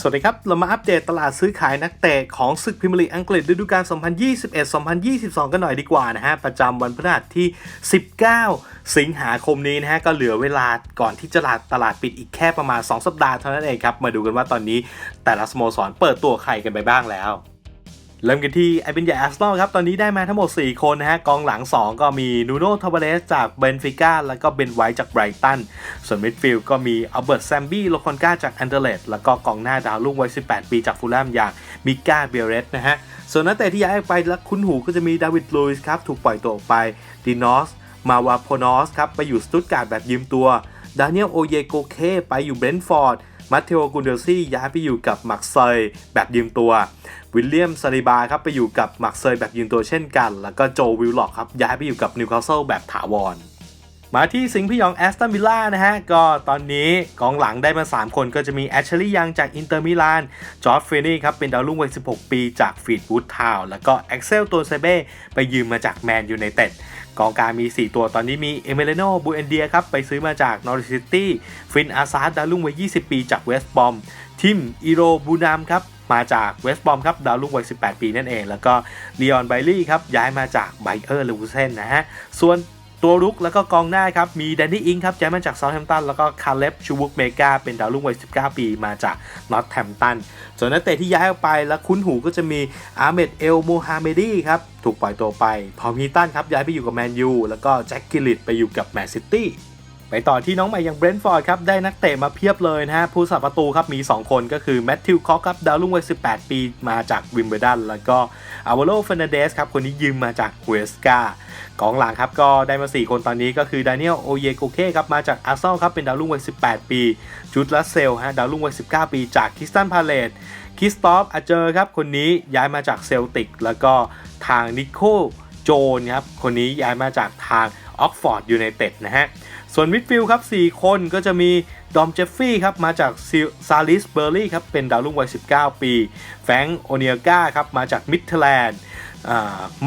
สวัสดีครับ เรามาอัปเดตตลาดซื้อขายนักเตะของศึกพรีเมียร์ลีกอังกฤษฤดูกาล 2021-2022 กันหน่อยดีกว่านะฮะ ประจำวันพฤหัสที่ 19 สิงหาคมนี้นะฮะ ก็เหลือเวลาก่อนที่จะตลาดตลาดปิดอีกแค่ประมาณ 2 สัปดาห์เท่านั้นเองครับ มาดูกันว่าตอนนี้แต่ละสโมสรเปิดตัวใครกันไปบ้างแล้ว เริ่มกันที่ไอเบนใหญ่อาร์เซนอลครับ ตอนนี้ได้มาทั้งหมด 4 คนนะฮะ กองหลัง 2 ก็มีนูโน่ทาวาเรสจากเบนฟิก้าแล้วก็เบนไวท์จากไบรตัน ส่วนมิดฟิลด์ก็มีอัลเบิร์ตแซมบี้โลคอนกาจากแอนเดอร์เลตแล้วก็กองหน้าดาวรุ่งวัย 18 ปีจากฟูลแลมอย่างมิก้าเบเรสนะฮะ ส่วนนักเตะที่ย้ายไปและคุ้นหูก็จะมีดาวิดลุยส์ครับถูกปล่อยตัวออกไปดีนอสมาวาโพนอสครับไปอยู่สตุตการ์ดแบบยืมตัวดานิเอลโอเยโกเคไปอยู่เบรนท์ฟอร์ด มัตเทโอกุนเดลซี่ย้ายไปอยู่กับมักเซยแบบยืมตัว วิลเลียมซาริบาครับไปอยู่กับมักเซยแบบยืมตัวเช่นกัน แล้วก็โจวิลล็อกครับย้ายไปอยู่กับนิวคาสเซิลแบบถาวรมาที่สิงห์พี่ยองแอสตันวิลล่านะฮะ ก็ตอนนี้กองหลังได้มา 3 คนก็จะมีแอชลีย์ยังจากอินเตอร์มิลาน จอร์ดเฟนี่ครับ เป็นดาวรุ่งวัย 16 ปีจากฟีดวูดทาวน์แล้วก็แอ็กเซลตัวเซเบ้ไปยืมมาจากแมนยูไนเต็ด กองกลางมี 4 ตัวตอนนี้มีเอเมเลโนบูเอนเดียครับ ไปซื้อมาจากนอริซิตี้ฟินอาซาร์ดาวรุ่งวัย 20 ปีจากเวสต์บอม ทิมอีโรบูนามครับ มาจากเวสต์บอมครับ ดาวรุ่งวัย 18 ปีนั่นเอง แล้วก็ลีออนไบลี่ครับ ย้ายมาจากไบเออร์ลูเซนนะฮะ ส่วน ตัวรุกแล้วก็กองหน้าครับ มีแดนนี่อิงครับย้ายมาจากเซาท์แฮมป์ตัน แล้วก็คาร์เลฟชูบุกเมกาเป็นดาวรุ่งวัย 19 ปีมาจากนอตแฮมป์ตันส่วนนักเตะที่ย้ายออกไปและคุ้นหูก็จะมีอาเมดเอลโมฮาเมดีครับ ถูกปล่อยตัวไป พอมีตันครับย้ายไปอยู่กับแมนยูแล้วก็แจ็คกิลลิตไปอยู่กับแมนซิตี้ ไปต่อที่น้องใหม่อย่างเบรนท์ฟอร์ดครับได้นักเตะมาเพียบเลยนะฮะผู้สับประตูครับมี 2 คนก็คือแมตติวคอกครับดาวรุ่งวัย 18 ปีมาจากวิมเบลดัน แล้วก็อาวโลเฟนเดสครับคนนี้ยืมมาจากเวสกากองหลังครับก็ได้มา 4 คนตอนนี้ก็คือดานิเอลโอเยโกเคครับมาจากอาร์เซนอลครับเป็นดาวรุ่งวัย 18 ปีจูดลัสเซลฮะดาวรุ่งวัย 19 ปีจากคิสตันพาเลตคิสตอฟอาเจอร์ครับคนนี้ย้ายมาจากเซลติก แล้วก็ทางนิโคโจนครับคนนี้ย้ายมาจากทางออกฟอร์ดยูไนเต็ดนะฮะ ส่วนมิดฟิลด์ครับ 4 คนก็จะมีดอมเจฟฟี่ครับมาจากซาลิสเบอร์รี่ครับเป็นดาวรุ่งวัย 19 ปี แฟงโอเนียกาครับมาจากมิดเทแลนด์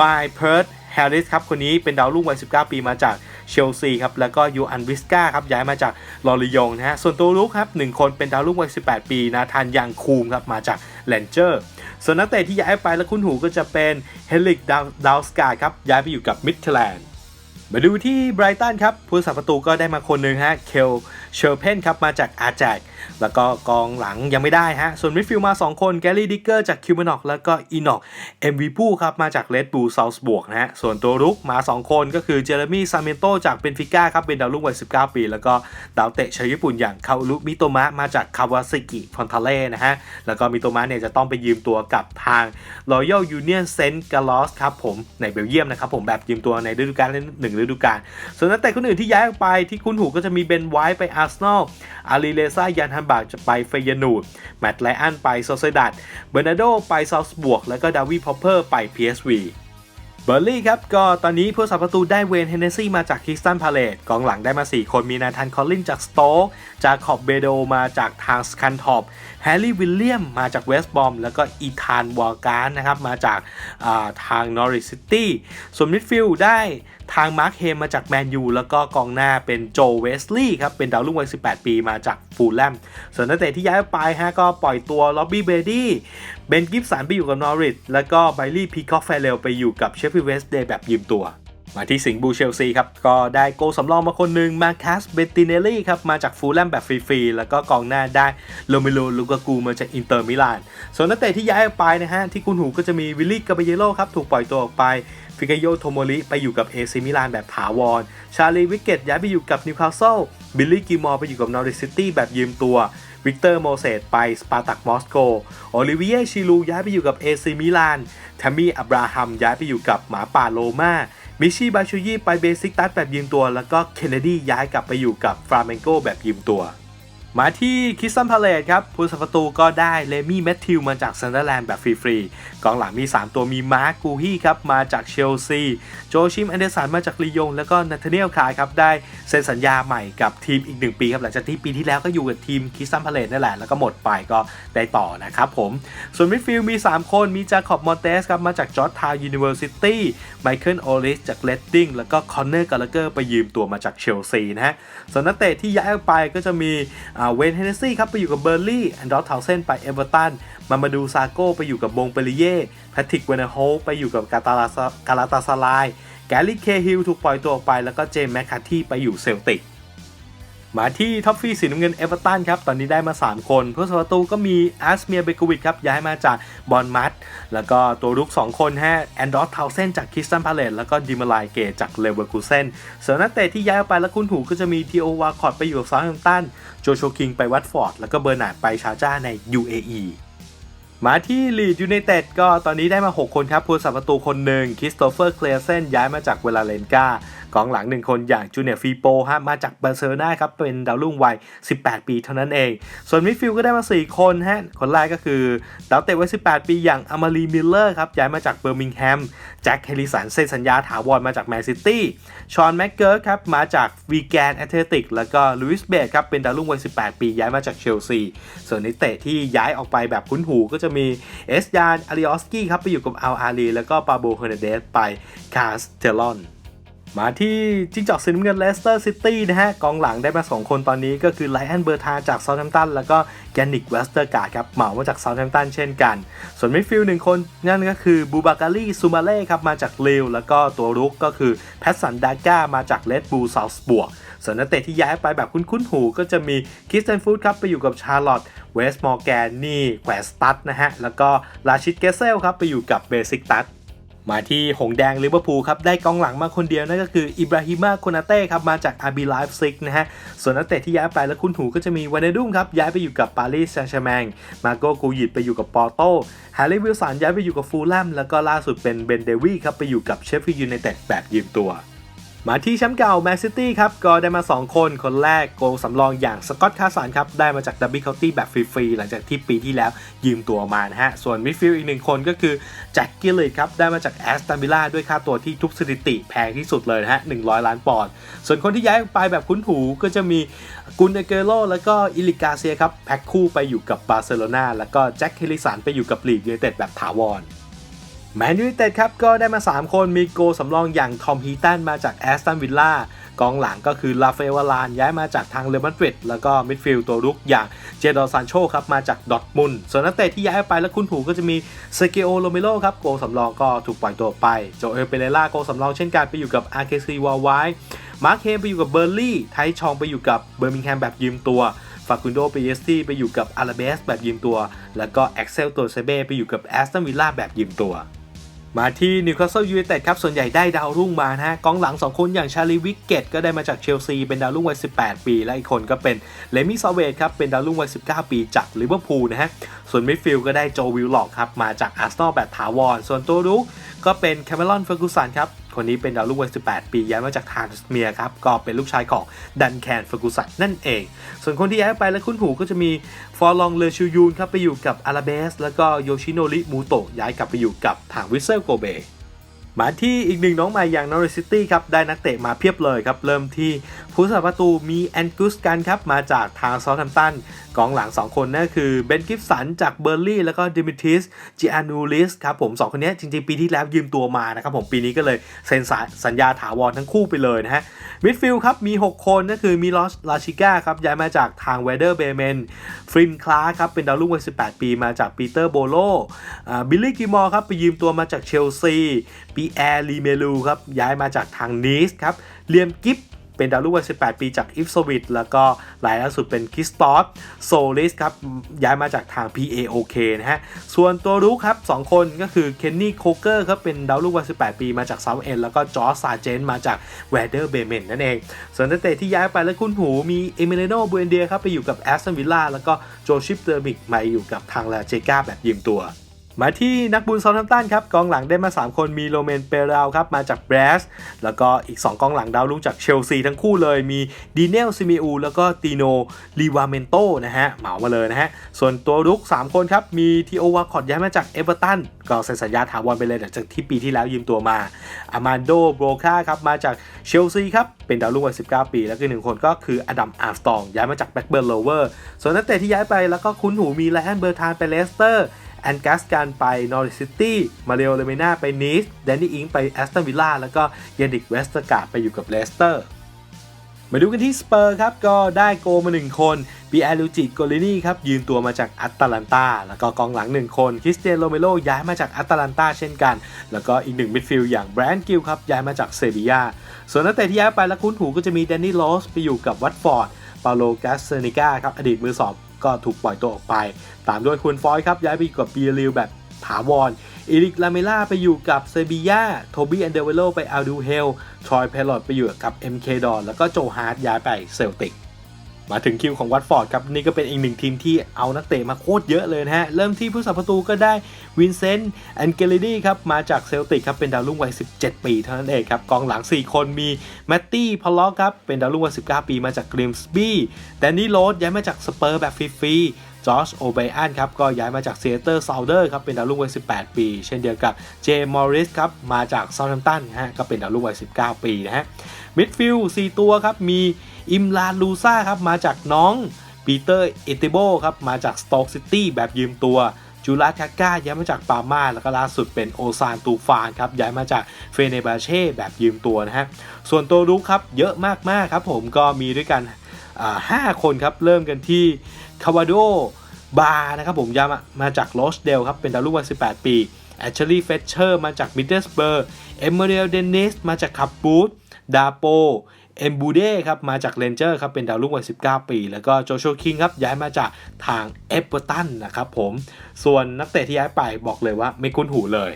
มายเพิร์ดแฮร์ริสครับคนนี้เป็นดาวรุ่งวัย 19 ปีมาจากเชลซีครับแล้วก็ยูอันวิสกาครับย้ายมาจากลอริยงนะฮะส่วนตัวลุกครับ1คนเป็นดาวรุ่งวัย 18 ปีนาธานยังคูมครับมาจากแลนเจอร์ส่วนนักเตะที่ย้ายไปและคุ้นหูก็จะเป็นเฮลิกดาวสกาครับย้ายไปอยู่กับมิดเทแลนด์ มาดูที่ไบรตันครับผู้สับประตูก็ได้มาคนหนึ่งฮะ เคลเชอร์เพนครับมาจากอาแจก แล้วก็กองหลังยังไม่ได้ฮะ ส่วนมิดฟิลด์มา 2 คนแกลลี่ดิกเกอร์จากคิวเมนอกแล้วก็อีนอกเอ็มวีพูครับมาจากเลดบูลซาวส์บวกนะฮะ ส่วนตัวรุกมา 2 คนก็คือเจเรมี่ซาเมนโตจากเบนฟิก้าครับเป็นดาวรุ่งวัย 19 ปี แล้วก็ดาวเตะชาวญี่ปุ่นอย่างคารุมิโตมะมาจากคาวาซิกิฟอนทาเล่นะฮะ แล้วก็มิโตมะเนี่ยจะต้องไปยืมตัวกับทาง Royal Union Saint Gallos ครับผมในเบลเยียมนะครับผมแบบยืมตัวในฤดูกาลหนึ่งฤดูกาลส่วนนักเตะคนอื่นที่ย้ายออกไปที่คุ้นหูก็จะมีเบนไวท์ไปอาร์เซนอลอารีเลซ่ายันฮันบากจะไปเฟยนูดแมตต์ไลอันไปโซเซดัดเบอร์นาโดไปซาวส์บวก แล้วก็ดาวีพอปเปอร์ไป PSV เบอร์ลี่ครับก็ตอนนี้ผู้สับประตูได้เวนเฮนเนซี่มาจากคิสตันพาเลตกองหลังได้มา 4 คนมีนาธานคอลลินจากสโต๊กจากขอบเบโดมาจากทางสคันท็อปแฮร์รี่วิลเลียมมาจากเวสต์บอมแล้วก็อีธานวอลการนะครับมาจากาทางนอริซิตี้ส่วนมิดฟิลด์ได้ทางมาร์คเฮมมาจากแมนยูแล้วก็กองหน้าเป็นโจเวสลีย์ครับเป็นดาวรุ่งวัย 18 ปีมาจากฟูลแลมส่วนนักเตะที่ย้ายไปฮะก็ปล่อยตัวล็อบบี้เบดี้ เบนกิฟสันไปอยู่กับนอริทแล้วก็ไบลี่พีคอฟแฟเรลไปอยู่กับเชฟฟิเวสต์เดย์แบบยืมตัว มาที่สิงห์บูเชลซีครับ ก็ได้โกสำรองมาคนหนึ่งมาคัสเบติเนลลี่ครับ มาจากฟูลแลมแบบฟรีๆ แล้วก็กองหน้าได้โลเมโลลูกากูมาจากอินเตอร์มิลาน ส่วนนักเตะที่ย้ายออกไปนะฮะ ที่คุณหูก็จะมีวิลลี่กาเบเยโลครับ ถูกปล่อยตัวออกไปฟิกาโยโทโมริไปอยู่กับเอซิมิลานแบบถาวร ชาลีวิกเกตย้ายไปอยู่กับนิวคาสเซิลบิลลี่กิมอร์ไปอยู่กับนอริซิตี้แบบยืมตัว วิกเตอร์โมเสสไปสปาร์ตักมอสโก โอลิเวียชิลูย้ายไปอยู่กับเอซิมิลานแทมมี่อับราฮัมย้ายไปอยู่กับหมาป่าโลมามิชิบาชูยี่ไปเบสิกตัสแบบยืมตัว แล้วก็เคนเนดีย้ายกลับไปอยู่กับฟราเมนโกแบบยืมตัว มาที่คิสตันพาเลตครับผู้สัประตูก็ได้เลมี่แมทธิวมาจากซันเดอร์แลนด์แบบฟรีๆกองหลังมี 3 ตัวมีมาร์คกูฮี่ครับมาจากเชลซี โจชิมแอนเดอร์สันมาจากลียง แล้วก็นาธาเนียลคายครับได้เซ็นสัญญาใหม่กับทีมอีก 1 ปีครับหลังจากที่ปีที่แล้วก็อยู่กับทีมคิสตันพาเลตนั่นแหละแล้วก็หมดไปก็ได้ต่อนะครับผม ส่วนมิดฟิลด์มี 3 คนมีจาคอบมอนเตสครับมาจากจอร์จทาวน์ยูนิเวอร์ซิตี้ไมเคิลโอลิสจากเลดดิ้งแล้วก็คอนเนอร์กาลเกอร์ไปยืมตัวมาจากเชลซีนะฮะส่วนนักเตะที่ย้ายไปก็จะมีอ่าเวนเฮนเนสซี่ครับไปอยู่กับเบอร์ลี่แอนดรอสเทาวเซนไปเอเวอร์ตันมามาดูซาโก้ไปอยู่กับบงเปริเย่แพทริกเวเนโฮไปอยู่กับกาตาลากาลาตาซาลายแกลลี่เคฮิลถูกปล่อยตัวออกไป แล้วก็เจมส์แมคคาที่ไปอยู่เซลติก มาที่ท็อฟฟี่สีน้ำเงินเอเวอร์ตันครับ ตอนนี้ได้มา 3 คนผู้สประตูก็มีอาสเมียเบโกวิดครับย้ายมาจากบอลมัดแล้วก็ตัวรุก 2 คนฮะแอนดรอสเทาเซนจากคิสตันพาเลตแล้วก็ดิมาลายเกตจากเลเวอร์คูเซนส่วนนักเตะที่ย้ายออกไปแล้วคุณหูก็จะมีทีโอวาคอร์ดไปอยู่กับซาท์แฮมป์ตันโจโชคิงไปวัตฟอร์ดแล้วก็เบอร์นาร์ดไปชาร์จ้าใน UAE มาที่ลีดยูไนเต็ดก็ตอนนี้ได้มา 6 คนครับผู้สับประตูคนหนึ่งคริสโตเฟอร์เคลียเซนย้ายมาจากเวลาเลนกา กองหลังหนึ่งคนอย่างจูเนียร์ฟีโปฮะมาจากบาร์เซโลนาครับเป็นดาวรุ่งวัย 18 ปีเท่านั้นเอง ส่วนมิดฟิลด์ก็ได้มา 4 คนฮะคนแรกก็คือดาวเตะวัย 18 ปีอย่างอมารีมิลเลอร์ครับย้ายมาจากเบอร์มิงแฮมแจ็คเฮลิสันเซ็นสัญญาถาวรมาจากแมนซิตี้ชอนแม็กเกิร์ครับมาจากวีแกนแอตเลติกแล้วก็ลุยส์เบดครับเป็นดาวรุ่งวัย 18 ปีย้ายมาจากเชลซีส่วนนักเตะที่ย้ายออกไปแบบคุ้นหูก็จะมีเอสยานอาริออสกี้ครับไปอยู่กับอัลอาลีแล้วก็ปาโบเฮอร์นเดสไปคาสเทลอน มาที่จิ้งจอกสีน้ำเงินเลสเตอร์ซิตี้นะฮะกองหลังได้มา 2 คนตอนนี้ก็คือไลอันเบอร์ทาจากเซาท์แฮมป์ตันแล้วก็แกนิกเวสเตอร์การ์ดครับเหมามาจากเซาท์แฮมป์ตันเช่นกัน ส่วนมิดฟิลด์หนึ่งคนนั่นก็คือบูบาการีซูมาเล่ครับมาจากเลวแล้วก็ตัวรุกก็คือแพทสันดาก้ามาจากเลดบูซาวส์บวกส่วนนักเตะที่ย้ายไปแบบคุ้นๆหูก็จะมีคริสเตนฟูดครับไปอยู่กับชาร์ลอตเวสต์มอร์แกนนี่แควสตัดนะฮะแล้วก็ราชิดเกเซลครับไปอยู่กับเบซิกตัส มาที่หงแดงลิเวอร์พูลครับ ได้กองหลังมาคนเดียวนั่นก็คืออิบราฮิมาโคนาเต้ครับ มาจากอาร์บีไลฟ์ซิกนะฮะ ส่วนนักเตะที่ย้ายไปและคุณหูก็จะมีวานเดดุมครับ ย้ายไปอยู่กับปารีสแซงต์แชร์แมง มาโกกูยิดไปอยู่กับปอร์โตแฮร์รี่วิลสันย้ายไปอยู่กับฟูลแลมแล้วก็ล่าสุดเป็นเบนเดวีครับไปอยู่กับเชฟฟี่ยูไนเต็ดแบบยืมตัว มาที่แชมป์เก่าแมนซิตี้ครับ ก็ได้มา 2 คน คนแรกโกลสำรองอย่างสกอตคาสันครับ ได้มาจากดับบิ c เคาน์ตี้แบบฟรีๆ หลังจากที่ปีที่แล้วยืมตัวมานะฮะ ส่วนมิดฟิลด์อีกหนึ่งคนก็คือแจ็คกิลเลตครับ ได้มาจากแอสตันวิลล่าด้วยค่าตัวที่ทุบสถิติแพงที่สุดเลยนะฮะ 100 ล้านปอนด์ส่วนคนที่ย้ายไปแบบคุ้นหูก็จะมีกุนเอเกโรแล้วก็อิลิกาเซียครับแพ็คคู่ไปอยู่กับบาร์เซโลนาแล้วก็แจ็คเฮลิสันไปอยู่กับลีดยูไนเต็ดแบบถาวร แมนยูเต็ดครับก็ได้มา 3 คนมีโกสำรองอย่างทอมฮีตันมาจากแอสตันวิลล่ากองหลังก็คือลาเฟวาลานย้ายมาจากทางเรอัลมาดริดแล้วก็มิดฟิลด์ตัวรุกอย่างเจดอร์ซานโชครับมาจากดอทมุนส่วนนักเตะที่ย้ายไปแล้วคุณถูก็จะมีเซเกโอโรเมโลครับโกสำรองก็ถูกปล่อยตัวไปโจเอลเปเรล่าโกสำรองเช่นกันไปอยู่กับอาร์เคซีวาไวมาร์คเฮมไปอยู่กับเบอร์ลี่ไทชองไปอยู่กับเบอร์มิงแฮมแบบยืมตัวฟาคุนโดเปเยสตี้ไปอยู่กับอาราเบสแบบยืมตัว แล้วก็แอ็กเซลตัวเซเบ้ไปอยู่กับแอสตันวิลล่าแบบยืมตัว มาที่นิวคาสเซิลยูไนเต็ดครับส่วนใหญ่ได้ดาวรุ่งมานะฮะกองหลัง 2 คนอย่างชาลีวิกเกตก็ได้มาจากเชลซีเป็นดาวรุ่งวัย 18 ปี และอีกคนก็เป็นเลมี่ซาเวตครับเป็นดาวรุ่งวัย 19 ปีจากลิเวอร์พูลนะฮะส่วนมิดฟิลด์ก็ได้โจวิลล็อกครับมาจากอาร์เซนอลแบบถาวร ส่วนตัวรุกก็เป็นแคมเมรอนเฟอร์กูสันครับ คนนี้เป็นดาวรุ่งวัย 18 ปีย้ายมาจากทานสเมียครับ ก็เป็นลูกชายของดันแคนฟอร์กูสันนั่นเอง ส่วนคนที่ย้ายไปและคุ้นหูก็จะมีฟอร์ลองเลชิยูนครับไปอยู่กับอาราเบส แล้วก็โยชิโนริมูโตะย้ายกลับไปอยู่กับทางวิเซลโกเบมาที่อีกหนึ่งน้องใหม่อย่างนอริซิตี้ครับ ได้นักเตะมาเพียบเลยครับ เริ่มที่ผู้สาประตูมีแอนกุสกันครับ มาจากทางซอลแฮมป์ตัน กองหลัง 2 คนนั่นคือเบนกิฟสันจากเบอร์ลี่แล้วก็ดิมิทิสจิอานูลิสครับผม 2 คนนี้จริงๆ ปีที่แล้วยืมตัวมานะครับผมปีนี้ก็เลยเซ็นสัญญาถาวรทั้งคู่ไปเลยนะฮะมิดฟิลด์ครับมี 6 คนนั่นคือมีลอสลาชิก้าครับย้ายมาจากทางเวเดอร์เบเมนฟรินคลาครับเป็นดาวรุ่งวัย 18 ปีมาจากปีเตอร์โบโลบิลลี่กิมอร์ครับไปยืมตัวมาจากเชลซีปีแอร์ลีเมลูครับย้ายมาจากทางนีสครับเลียมกิฟ เป็นดาวรุ่งวัย18 ปีจากอิฟสวิตแล้วก็รายล่าสุดเป็นคิสตอฟโซลิสครับ ย้ายมาจากทาง PAOK นะฮะ ส่วนตัวรุกครับ 2 คนก็คือเคนนี่โคเกอร์ครับ เป็นดาวรุ่งวัย18 ปีมาจากเซาเอ็นแล้วก็จอร์จซาเจนมาจากแวเดอร์เบเมนนั่นเอง ส่วนนักเตะที่ย้ายไปและคุ้นหูมีเอเมเลโนบูเอนเดียครับไปอยู่กับแอสตันวิลล่าแล้วก็โจชิปเดอร์มิกมาอยู่กับทางลาเจกาแบบยืมตัว มาที่นักบุญซา u t ท a มตันครับกองหลังได้มา 3 คนมีโรเมนเปราวครับมาจากแบรสแล้วก็อีก 2 กองหลังดาวรุ่งจากเชลซีทั้งคู่เลยมีดีเนลซิมิอูแล้วก็ตีโนลีวาเมนโตนะฮะเหมามาเลยนะฮะ ส่วนตัวรุก 3 คนครับ มีทีโอวาคอดย้ายมาจากเอเวอร์ตันก็เซ็นสัญญาถาวรไปเลยจากที่ปีที่แล้วยืมตัวมาอามานโดโบรคาครับมาจากเชลซีครับเป็นดาวรุ่งวัย 19 ปี แล้วก็หนึ่งคนก็คืออดัมอาร์สตองย้ายมาจากแบ็กเบิร์นโลเวอร์ส่วนนักเตะที่ย้ายไปแล้วก็คุ้นหูมีไลแอนเบอร์ทานไปเลสเตอร์ แอนกัสการไปนอริซิตี้มาเรโอเลเมนาไปนีสแดนนี่อิงไปแอสตันวิลล่าแล้วก็เยนดิกเวสต์การ์ดไปอยู่กับเลสเตอร์มาดูกันที่สเปอร์ครับ ก็ได้โกมา 1 คนปีแอลูจิโกลินีครับ ยืมตัวมาจากอัตแลนตา แล้วก็กองหลังหนึ่งคนคริสเตียนโรเมโรย้ายมาจากอัตแลนตาเช่นกัน แล้วก็อีกหนึ่งมิดฟิลด์อย่างแบรนด์กิลครับ ย้ายมาจากเซบียา ส่วนนักเตะที่ย้ายไปและคุ้นหูก็จะมีแดนนี่ลอสไปอยู่กับวัตฟอร์ด ปาโลกาสเซนิก้าครับ อดีตมือสอบก็ ถูกปล่อยตัวออกไป ตามด้วยคุณฟอยครับย้ายไปอยู่กับเบียริลแบบถาวรอีริกลาเมล่าไปอยู่กับเซบียาโทบี้แอนเดเวโลไปอัลดูเฮลทรอยเพลอตไปอยู่กับ MK ดอนแล้วก็โจฮาร์ดย้ายไปเซลติก มาถึงคิวของวัตฟอร์ดครับนี่ก็เป็นอีกหนึ่งทีมที่เอานักเตะมาโคตรเยอะเลยนะฮะ เริ่มที่ผู้สัประตูก็ได้วินเซนต์แอนเกลิดีครับ มาจากเซลติกครับ เป็นดาวรุ่งวัย 17 ปีเท่านั้นเองครับ กองหลัง 4 คนมีแมตตี้พอลล็อกครับ เป็นดาวรุ่งวัย 19 ปีมาจากกริมสบี้แดนนี่โรดย้ายมาจากสเปอร์แบบฟรีๆ จอร์จโอไบอันครับก็ย้ายมาจากเซเตอร์ซาวเดอร์ครับเป็นดาวรุ่งวัย 18 ปี เช่นเดียวกับเจมอริสครับมาจากซาท์แฮมป์ตันฮะก็เป็นดาวรุ่งวัย 19 ปีนะฮะมิดฟิลด์4ตัวครับมีอิมลานลูซ่าครับมาจากน้องปีเตอร์เอติโบครับมาจากสโต๊กซิตี้แบบยืมตัวจูลาคาก้าย้ายมาจากปาม่าแล้วก็ล่าสุดเป็นโอซานตูฟานครับย้ายมาจากเฟเนบาเช่แบบยืมตัวนะฮะส่วนตัวรุกครับเยอะมากๆครับผมก็มีด้วยกันอ่าห้าคนครับเริ่มกันที่ คาวาโดบาร์นะครับผมยามามาจากโรสเดลครับเป็นดาวรุ่งวัย18 ปีแอชลีย์เฟเชอร์มาจากมิดเดิลสเบอร์เอมเมเรียลเดนนิสมาจากคับบูธดาโปเอมบูเด้ครับมาจากเรนเจอร์ครับเป็นดาวรุ่งวัย 19 ปี แล้วก็โจชัวคิงครับย้ายมาจากทางเอเ r อร์ตันนะครับผม ส่วนนักเตะที่ย้ายไปบอกเลยว่าไม่คุ้นหูเลย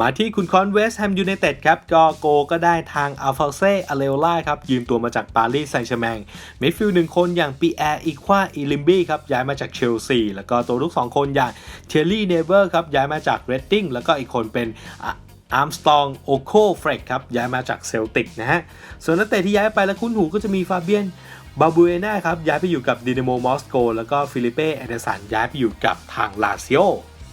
มาที่คุณคอนเวสแฮมยูไนเต็ดครับ ก็โกก็ได้ทางอัลฟาเซอเลโอล่าครับ ยืมตัวมาจากปารีสแซงต์แชร์แมงมิดฟิลด์หนึ่งคนอย่างปีแอร์อีควาอีลิมบี้ครับ ย้ายมาจากเชลซี แล้วก็ตัวลูกสองคนอย่างเทลลี่เนเวอร์ครับ ย้ายมาจากเรดดิ้งแล้วก็อีกคนเป็นอาร์มสตองโอโคเฟรกครับ ย้ายมาจากเซลติกนะฮะ ส่วนนักเตะที่ย้ายไปและคุ้นหูก็จะมีฟาเบียนบาบูเอน่าครับ ย้ายไปอยู่กับดินาโมมอสโกแล้วก็ฟิลิเป้แอนเดสันย้ายไปอยู่กับทางลาซิโอ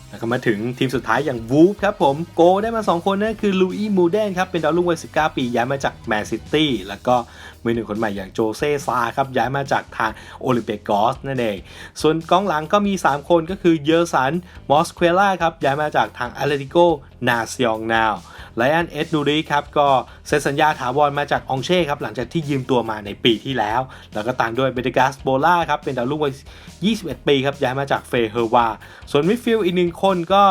แล้วก็มาถึงทีมสุดท้ายอย่างวูฟครับผมโกได้มา 2 คนนั่นคือลูอี้มูเดนครับเป็นดาวรุ่งวัย 19 ปีย้ายมาจากแมนซิตี้แล้วก็มือหนึ่งคนใหม่อย่างโจเซซาครับย้ายมาจากทางโอลิมเปกอสนั่นเอง ส่วนกองหลังก็มี 3 คนก็คือเยอร์สันมอสเคล่าครับย้ายมาจากทางอาเลติโกนาซียงนาว ไลออนเอ็ดนูรีครับก็เซ็นสัญญาถาวรมาจากองเช่ครับหลังจากที่ยืมตัวมาในปีที่แล้ว แล้วก็ตามด้วยเบติกัสโบล่าครับเป็นดาวรุ่งวัย 21 ปีครับย้ายมาจากเฟเฮอร์วา ส่วนมิดฟิลด์อีกหนึ่งคนก็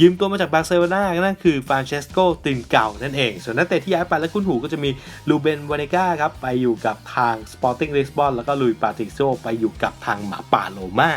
ยืมตัวมาจากบาร์เซโลนานั่นคือฟรานเชสโกตินเก่านั่นเอง ส่วนนักเตะที่ย้ายไปและคุ้นหูก็จะมีลูเบนวาเนกาครับไปอยู่กับทางสปอร์ติ้งลิสบอนแล้วก็ลุยปาติโซไปอยู่กับทางหมาป่าโลมา